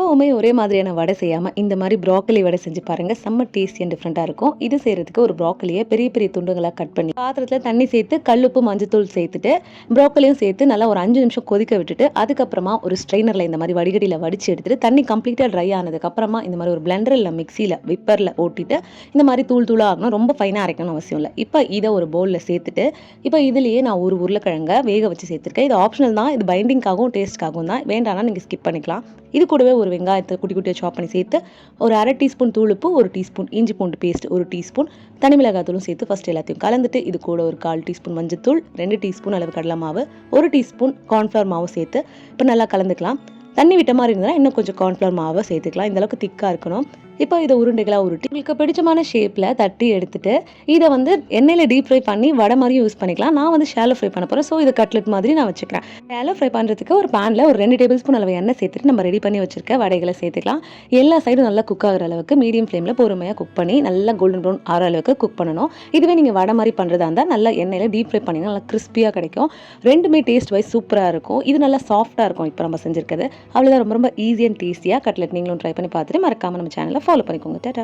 எப்போவுமே ஒரே மாதிரியான வடை செய்யாமல் இந்த மாதிரி ப்ராக்கலி வடை செஞ்சு பாருங்கள் செம்ம டேஸ்டி அண்ட் டிஃப்ரெண்ட்டாக இருக்கும். இது செய்கிறதுக்கு ஒரு ப்ராக்கலியை பெரிய பெரிய துண்டுகளாக கட் பண்ணி பாத்திரத்தில் தண்ணி சேர்த்து கல்லுப்பு மஞ்சத்தூள் சேர்த்துட்டு ப்ராக்கலியும் சேர்த்து நல்லா ஒரு அஞ்சு நிமிஷம் கொதிக்க விட்டுட்டு அதுக்கப்புறமா ஒரு ஸ்ட்ரைனரில் இந்த மாதிரி வடிகடியில் வடித்து எடுத்துட்டு தண்ணி கம்ப்ளீட்டாக ட்ரை ஆனதுக்கப்புறமா இந்த மாதிரி ஒரு பிளெண்டர் இல்லை மிக்சியில் விப்பரில் ஓட்டிட்டு இந்த மாதிரி தூள் தூளாக ஆகணும். ரொம்ப ஃபைனாக அரைக்கணும் அவசியம் இல்லை. இப்போ இதை ஒரு பவுலில் சேர்த்துட்டு இப்போ இதுலேயே நான் ஒரு உருளைக்கிழங்க வேக வச்சு சேர்த்துருக்கேன். இது ஆப்ஷனல் தான். இது பைண்டிங்காகவும் டேஸ்ட்காகவும் தான். வேண்டாம்னா நீங்கள் ஸ்கிப் பண்ணிக்கலாம். இது கூடவே ஒரு வெங்காயத்தை குட்டி குட்டியாக சாப் பண்ணி சேர்த்து ஒரு அரை டீஸ்பூன் தூளுப்பு ஒரு டீஸ்பூன் இஞ்சி பூண்டு பேஸ்ட் ஒரு டீஸ்பூன் தனி மிளகாத்தூளும் சேர்த்து ஃபஸ்ட் எல்லாத்தையும் கலந்துட்டு இது கூட ஒரு கால் டீஸ்பூன் மஞ்சத்தூள் ரெண்டு டீஸ்பூன் அளவு கடலை மாவு ஒரு டீஸ்பூன் கார்ன்ஃப்ளவர் மாவு சேர்த்து இப்போ நல்லா கலந்துக்கலாம். தண்ணி விட்ட மாதிரி இருந்தால் இன்னும் கொஞ்சம் கார்ன்ஃப்ளவர் மாவை சேர்த்துக்கலாம். இந்த அளவுக்கு திக்காக இருக்கணும். இப்போ இதை உருண்டைகளாக உருட்டி உங்களுக்கு பிடிச்சமான ஷேப்பில் தட்டி எடுத்துட்டு இதை வந்து எண்ணெயில் டீப் ஃப்ரை பண்ணி வடை மாதிரியும் யூஸ் பண்ணிக்கலாம். நான் வந்து ஷாலோ ஃப்ரை பண்ண போகிறேன் ஸோ இது கட்லெட் மாதிரி நான் வச்சுக்கிறேன். ஷேலோ ஃப்ரை பண்ணுறதுக்கு ஒரு பேனில் ஒரு ரெண்டு டேபிள் ஸ்பூன் அளவு எண்ணெய் சேர்த்துட்டு நம்ம ரெடி பண்ணி வச்சிருக்க வடைகளை சேர்த்துக்கலாம். எல்லா சைடும் நல்லா குக் ஆகிற அளவுக்கு மீடியம் ஃப்ளேமில் பொறுமையாக குக் பண்ணி நல்லா கோல்டன் ப்ரௌன் ஆகிற அளவுக்கு குக் பண்ணணும். இதுவே நீங்கள் வடை மாதிரி பண்ணுறதா இருந்தால் நல்லா எண்ணெயில் டீப் ஃப்ரை பண்ணிங்கன்னா நல்லா கிறிஸ்பியாக கிடைக்கும். ரெண்டுமே டேஸ்ட் வைஸ் சூப்பராக இருக்கும். இது நல்லா சாஃப்ட்டாக இருக்கும் இப்போ நம்ம செஞ்சுருக்கிறது. அவ்வளோதான் ரொம்ப ரொம்ப ஈஸி அண்ட் டேஸ்டியாக கட்லெட் நீங்களும் ட்ரை பண்ணி பார்த்துட்டு மறக்காமல் நம்ம சேனலில் ஃபாலோ பண்ணிக்கோங்க டாட்டா